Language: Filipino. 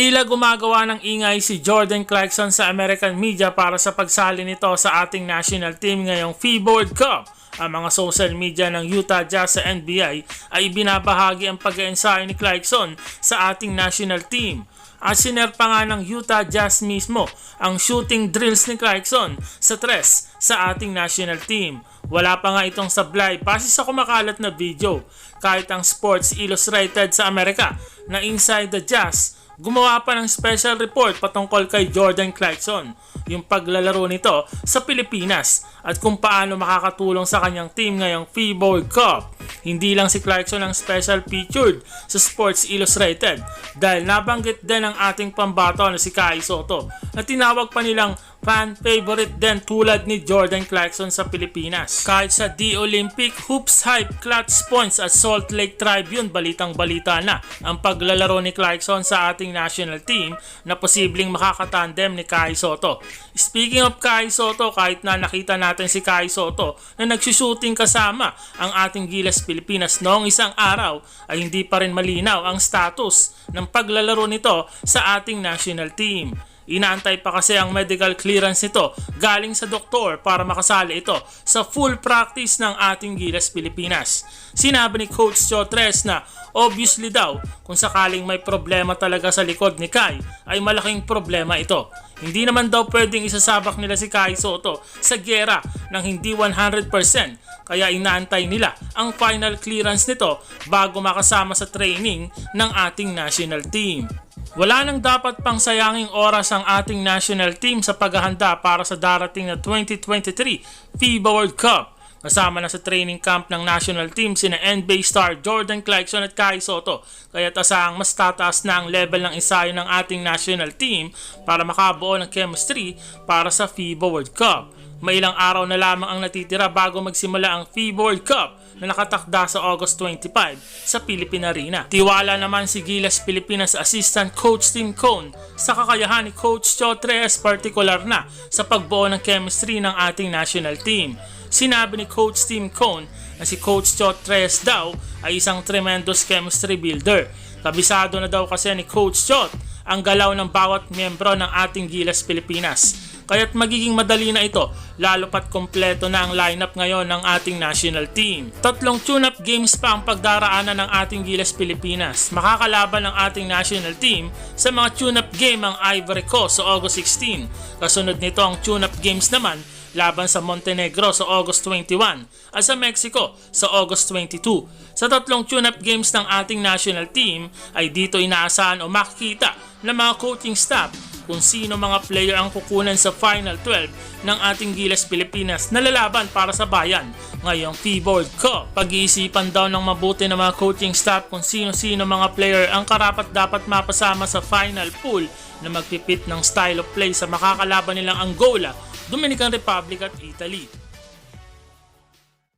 Tila gumagawa ng ingay si Jordan Clarkson sa American media para sa pagsali nito sa ating national team ngayong FIBA World Cup. Ang mga social media ng Utah Jazz sa NBA ay binabahagi ang pag-ensayo ni Clarkson sa ating national team. At siner pa nga ng Utah Jazz mismo ang shooting drills ni Clarkson sa tres sa ating national team. Wala pa nga itong sablay base sa kumakalat na video. Kahit ang Sports Illustrated sa Amerika na Inside the Jazz gumawa pa ng special report patungkol kay Jordan Clarkson, yung paglalaro nito sa Pilipinas at kung paano makakatulong sa kanyang team ngayong FIBA World Cup. Hindi lang si Clarkson ang special featured sa Sports Illustrated dahil nabanggit din ang ating pambato na si Kai Soto na tinawag pa nilang fan favorite din tulad ni Jordan Clarkson sa Pilipinas. Kahit sa D Olympic Hoops Hype Clutch Points at Salt Lake Tribune balitang balita na ang paglalaro ni Clarkson sa ating national team na posibleng makakatandem ni Kai Soto. Speaking of Kai Soto, kahit na nakita natin si Kai Soto na nagsushooting kasama ang ating Gilas Pilipinas noong isang araw ay hindi pa rin malinaw ang status ng paglalaro nito sa ating national team. Inaantay pa kasi ang medical clearance nito galing sa doktor para makasali ito sa full practice ng ating Gilas Pilipinas. Sinabi ni Coach Chotres na obviously daw kung sakaling may problema talaga sa likod ni Kai ay malaking problema ito. Hindi naman daw pwedeng isasabak nila si Kai Soto sa gera ng hindi 100% kaya inaantay nila ang final clearance nito bago makasama sa training ng ating national team. Wala nang dapat pang sayanging oras ang ating national team sa paghahanda para sa darating na 2023 FIBA World Cup. Kasama na sa training camp ng national team sina NBA star Jordan Clarkson at Kai Soto. Kaya tasang mas tataas na ang level ng ensayo ng ating national team para makabuo ng chemistry para sa FIBA World Cup. May ilang araw na lamang ang natitira bago magsimula ang FIBA World Cup na nakatakda sa August 25 sa Philippine Arena. Tiwala naman si Gilas Pilipinas Assistant Coach Tim Cone sa kakayahan ni Coach Chotres particular na sa pagbuo ng chemistry ng ating national team. Sinabi ni Coach Tim Cone na si Coach Chotres daw ay isang tremendous chemistry builder. Kabisado na daw kasi ni Coach Chot ang galaw ng bawat miyembro ng ating Gilas Pilipinas. Kaya't magiging madali na ito lalo pat kompleto na ang lineup ngayon ng ating national team. Tatlong tune-up games pa ang pagdaraanan ng ating Gilas Pilipinas. Makakalaban ng ating national team sa mga tune-up game ang Ivory Coast sa August 16. Kasunod nito ang tune-up games naman laban sa Montenegro sa August 21 at sa Mexico sa August 22. Sa tatlong tune-up games ng ating national team ay dito inaasahan o makikita ng mga coaching staff kung sino mga player ang kukunan sa Final 12 ng ating Gilas Pilipinas na lalaban para sa bayan ngayong FIBA World Cup. Pag-iisipan daw ng mabuti ng mga coaching staff kung sino-sino mga player ang karapat dapat mapasama sa final pool na magpipit ng style of play sa makakalaban nilang Angola, Dominican Republic at Italy.